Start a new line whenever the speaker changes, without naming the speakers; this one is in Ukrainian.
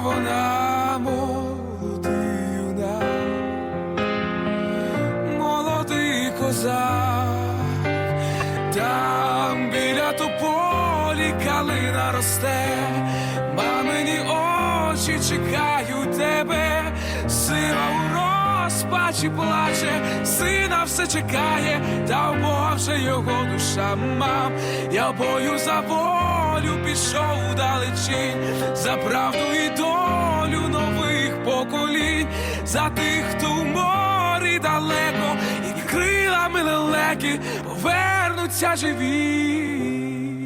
вона молодий юнак, молодий козак, там біля тополі калина росте, мамині очі чекають тебе, сила у розпачі плаче, сина все чекає, та в Вже його душа мам. Я бою за волю пішов далечінь, за правду і долю нових поколінь, за тих, хто в морі далеко, і крилами лелеки повернуться живі.